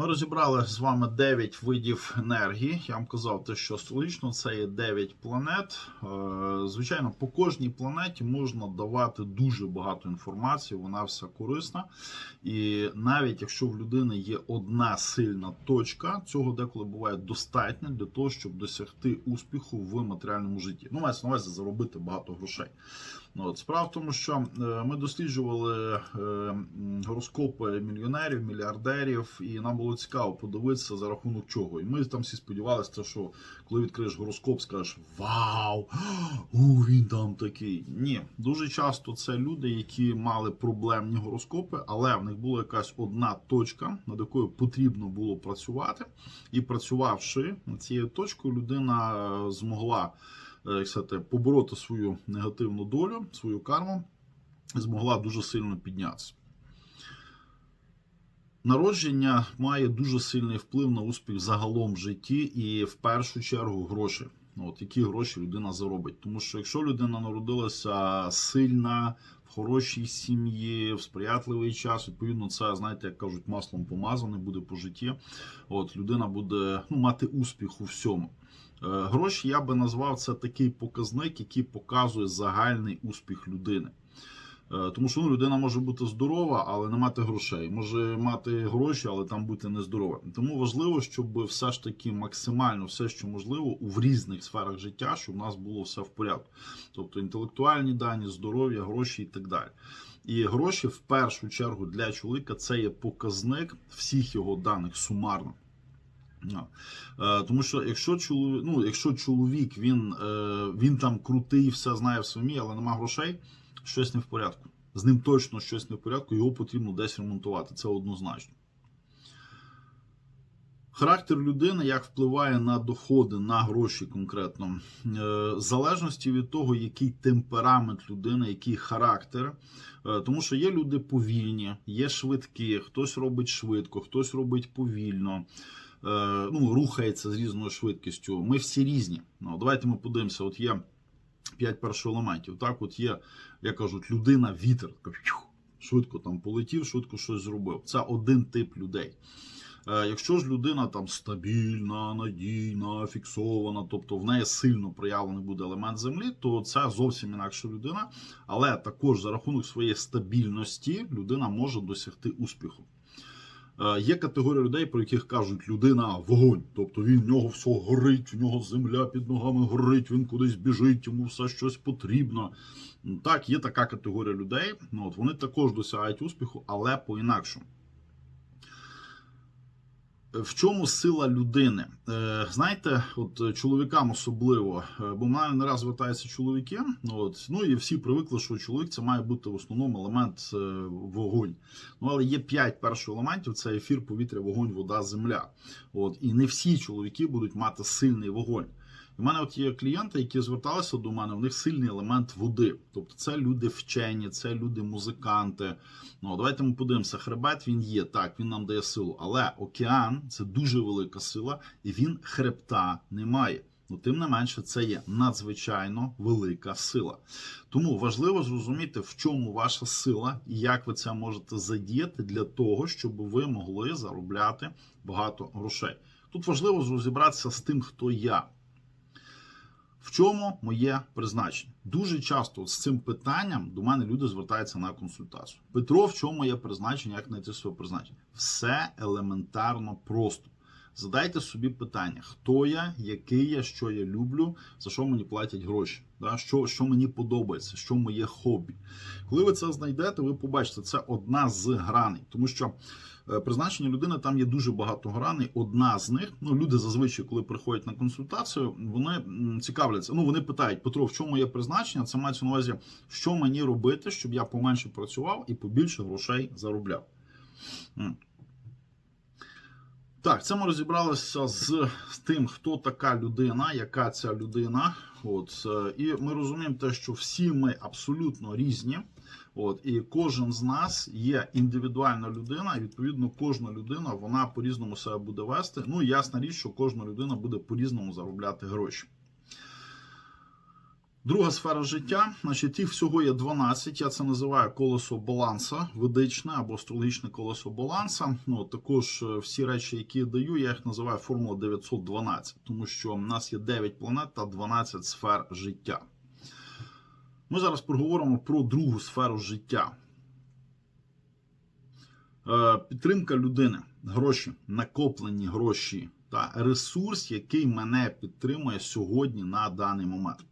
Ми розібрали з вами 9 видів енергії. Я вам казав, те, що астрологічно це є 9 планет. Е, Звичайно, по кожній планеті можна давати дуже багато інформації, вона вся корисна. І навіть якщо в людини є одна сильна точка, цього деколи буває достатньо для того, щоб досягти успіху в матеріальному житті. Ну, мається на увазі заробити багато грошей. Ну, от справа в тому, що е, ми досліджували е, гороскопи мільйонерів, мільярдерів, і нам було цікаво подивитися за рахунок чого. І ми там всі сподівалися, що коли відкриєш гороскоп, скажеш Вау! У, він там такий. Ні, дуже часто це люди, які мали проблемні гороскопи, але в них була якась одна точка, над якою потрібно було працювати. І працювавши над цією точкою, людина е, змогла як сказати, побороти свою негативну долю, свою карму, змогла дуже сильно піднятися. Народження має дуже сильний вплив на успіх загалом в житті і в першу чергу гроші. Ну, От які гроші людина заробить. Тому що якщо людина народилася сильна, в хорошій сім'ї, в сприятливий час, відповідно, це, знаєте, як кажуть, маслом помазане буде по житті. От людина буде ну, мати успіх у всьому. Е, Гроші я би назвав це такий показник, який показує загальний успіх людини. Е, Тому що ну, людина може бути здорова, але не мати грошей. Може мати гроші, але там бути нездорова. Тому важливо, щоб все ж таки максимально все, що можливо, в різних сферах життя, щоб у нас було все в порядку. Тобто інтелектуальні дані, здоров'я, гроші і так далі. І гроші в першу чергу для чоловіка це є показник всіх його даних сумарно. Ну, е, Тому що якщо чоловік, ну, якщо чоловік він, е, він там крутий, все знає в своїй, але нема грошей, щось не в порядку. З ним точно щось не в порядку, його потрібно десь ремонтувати. Це однозначно. Характер людини як впливає на доходи, на гроші конкретно. Е, В залежності від того, який темперамент людини, який характер. Тому що є люди повільні, є швидкі, хтось робить швидко, хтось робить повільно, ну, рухається з різною швидкістю. Ми всі різні. Ну, давайте ми подивимося. От є п'ять першоелементів. Так, от є, як кажуть, людина, вітер. Швидко там полетів, швидко щось зробив. Це один тип людей. Е, Якщо ж людина там стабільна, надійна, фіксована, тобто в неї сильно проявлений буде елемент землі, то це зовсім інакша людина. Але також за рахунок своєї стабільності людина може досягти успіху. Е, Є категорія людей, про яких кажуть, людина вогонь. Тобто він в нього все горить, в нього земля під ногами горить, він кудись біжить, йому все щось потрібно. Так, є така категорія людей. Ну, от вони також досягають успіху, але по-інакшому. В чому сила людини? Е, знаєте, от чоловікам особливо, е, бо мене не раз звертаються чоловіки. От, ну і всі привикли, що чоловік це має бути в основному елемент е, вогонь. Ну але є п'ять перших елементів: це ефір, повітря, вогонь, вода, земля. От і не всі чоловіки будуть мати сильний вогонь. У мене от є клієнти, які зверталися до мене, у них сильний елемент води. Тобто це люди вчені, це люди музиканти. Ну, давайте ми подивимося. Хребет він є, так, він нам дає силу. Але океан це дуже велика сила, і він хребта не має. Ну, тим не менше, це є надзвичайно велика сила. Тому важливо зрозуміти, в чому ваша сила і як ви це можете задіяти для того, щоб ви могли заробляти багато грошей. Тут важливо розібратися з тим, хто я. В чому моє призначення? Дуже часто з цим питанням до мене люди звертаються на консультацію. Петро, в чому моє призначення, як знайти своє призначення? Все елементарно просто. Задайте собі питання, хто я, який я, що я люблю, за що мені платять гроші, да? що, що мені подобається, що моє хобі. Коли ви це знайдете, ви побачите, це одна з граней, тому що е, призначення людини там є дуже багато граней. Одна з них, ну люди зазвичай, коли приходять на консультацію, вони цікавляться. Ну вони питають, Петро, в чому є призначення? Це мається на увазі, що мені робити, щоб я поменше працював і побільше грошей заробляв. Так, це ми розібралися з, з тим, хто така людина, яка ця людина. От, е, і ми розуміємо те, що всі ми абсолютно різні. От, і кожен з нас є індивідуальна людина, і відповідно кожна людина вона по-різному себе буде вести. Ну, ясна річ, що кожна людина буде по-різному заробляти гроші. Друга сфера життя, значить, їх всього є 12. Я це називаю колесо баланса, ведичне або астрологічне колесо баланса. Ну також е, всі речі, які я даю, я їх називаю формула 912, тому що в нас є 9 планет та 12 сфер життя. Ми зараз поговоримо про другу сферу життя. Е, Підтримка людини, гроші, накоплені гроші та ресурс, який мене підтримує сьогодні на даний момент.